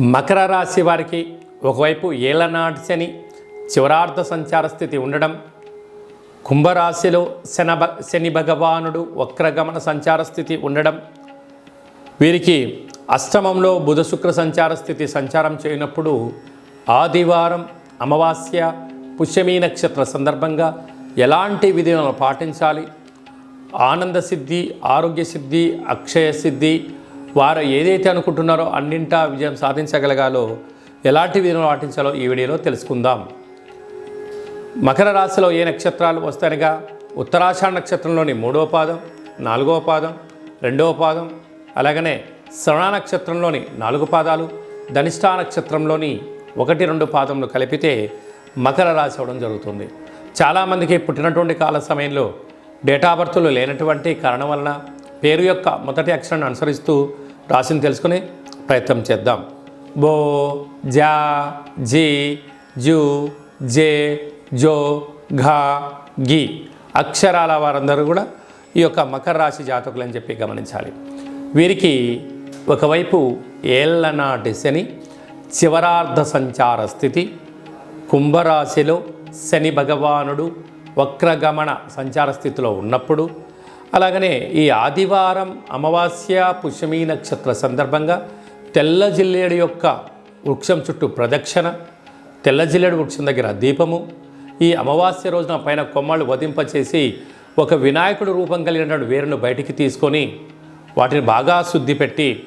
మకర రాశి వారికి ఒకవైపు ఏలనాటి శని చివరార్థ సంచార స్థితి ఉండడం కుంభరాశిలో శన శని భగవానుడు వక్రగమన సంచార స్థితి ఉండడం వీరికి అష్టమంలో బుధ శుక్ర సంచార స్థితి సంచారం చేయనప్పుడు ఆదివారం అమావాస్య పుష్యమీ నక్షత్ర సందర్భంగా ఎలాంటి విధులను పాటించాలి? ఆనంద సిద్ధి ఆరోగ్య సిద్ధి అక్షయ సిద్ధి వారు ఏదైతే అనుకుంటున్నారో అన్నింటా విజయం సాధించగలగాలో ఎలాంటి విధంగా పాటించాలో ఈ వీడియోలో తెలుసుకుందాం. మకర రాశిలో ఏ నక్షత్రాలు వస్తాయనగా ఉత్తరాషాఢ నక్షత్రంలోని మూడవ పాదం నాలుగవ పాదం రెండవ పాదం అలాగనే శ్రవణ నక్షత్రంలోని నాలుగు పాదాలు ధనిష్టా నక్షత్రంలోని ఒకటి రెండు పాదములు కలిపితే మకర రాశి అవడం జరుగుతుంది. చాలామందికి పుట్టినటువంటి కాల సమయంలో డేటా బర్త్లు లేనటువంటి కారణం వలన పేరు యొక్క మొదటి అక్షరాన్ని అనుసరిస్తూ రాశిని తెలుసుకుని ప్రయత్నం చేద్దాం. బో జా జీ జూ జే జో ఘా గి అక్షరాల వారందరూ కూడా ఈ యొక్క మకర రాశి జాతకులు అని చెప్పి గమనించాలి. వీరికి ఒకవైపు ఏళ్ళనాటి శని చివరార్ధ సంచార స్థితి కుంభరాశిలో శని భగవానుడు వక్రగమన సంచార స్థితిలో ఉన్నప్పుడు అలాగనే ఈ ఆదివారం అమావాస్య పుష్యమీ నక్షత్ర సందర్భంగా తెల్ల జిల్లేడు యొక్క వృక్షం చుట్టూ ప్రదక్షిణ తెల్ల జిల్లేడు వృక్షం దగ్గర దీపము. ఈ అమావాస్య రోజున పైన కొమ్మలు వధింపచేసి ఒక వినాయకుడు రూపం కలిగినటువంటి వేరును బయటికి తీసుకొని వాటిని బాగా శుద్ధి పెట్టి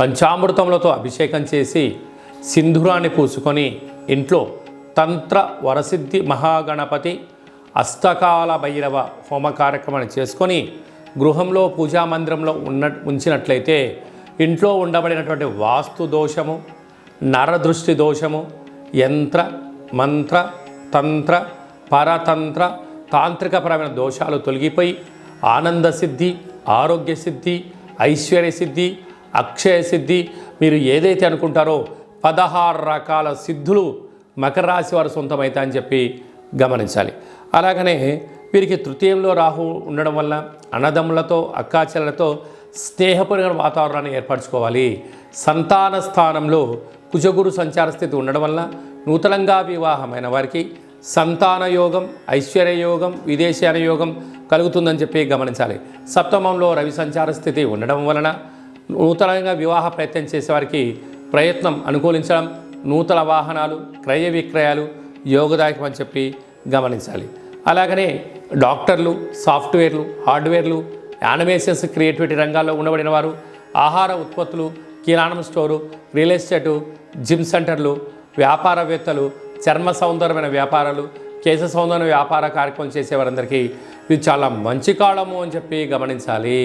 పంచామృతములతో అభిషేకం చేసి సింధూరాన్ని పూసుకొని ఇంట్లో తంత్ర వరసిద్ధి మహాగణపతి అష్టకాల భైరవ హోమ కార్యక్రమాన్ని చేసుకొని గృహంలో పూజా మందిరంలో ఉన్న ఉంచినట్లయితే ఇంట్లో ఉండబడినటువంటి వాస్తు దోషము నరదృష్టి దోషము యంత్ర మంత్ర తంత్ర పరతంత్ర తాంత్రికపరమైన దోషాలు తొలగిపోయి ఆనంద సిద్ధి ఆరోగ్య సిద్ధి ఐశ్వర్య సిద్ధి అక్షయ సిద్ధి మీరు ఏదైతే అనుకుంటారో పదహారు రకాల సిద్ధులు మకర రాశి వారు సొంతమవుతాయని చెప్పి గమనించాలి. అలాగనే వీరికి తృతీయంలో రాహు ఉండడం వల్ల అన్నదమ్ములతో అక్కాచెల్లలతో స్నేహపూర్వక వాతావరణాన్ని ఏర్పరచుకోవాలి. సంతాన స్థానంలో కుజగురు సంచార స్థితి ఉండడం వల్ల నూతనంగా వివాహమైన వారికి సంతాన యోగం ఐశ్వర్య యోగం విదేశాన యోగం కలుగుతుందని చెప్పి గమనించాలి. సప్తమంలో రవి సంచార స్థితి ఉండడం వలన నూతనంగా వివాహ ప్రయత్నం చేసేవారికి ప్రయత్నం అనుకూలించడం నూతన వాహనాలు క్రయ విక్రయాలు యోగదాయకం అని చెప్పి గమనించాలి. అలాగనే డాక్టర్లు సాఫ్ట్వేర్లు హార్డ్వేర్లు యానిమేషన్స్ క్రియేటివిటీ రంగాల్లో ఉండబడిన వారు ఆహార ఉత్పత్తులు కిరాణం స్టోరు రియల్ ఎస్టేటు జిమ్ సెంటర్లు వ్యాపారవేత్తలు చర్మ సౌందర్యమైన వ్యాపారాలు కేశ సౌందర్య వ్యాపార కార్యక్రమం చేసేవారందరికీ ఇది చాలా మంచి కాలము అని చెప్పి గమనించాలి.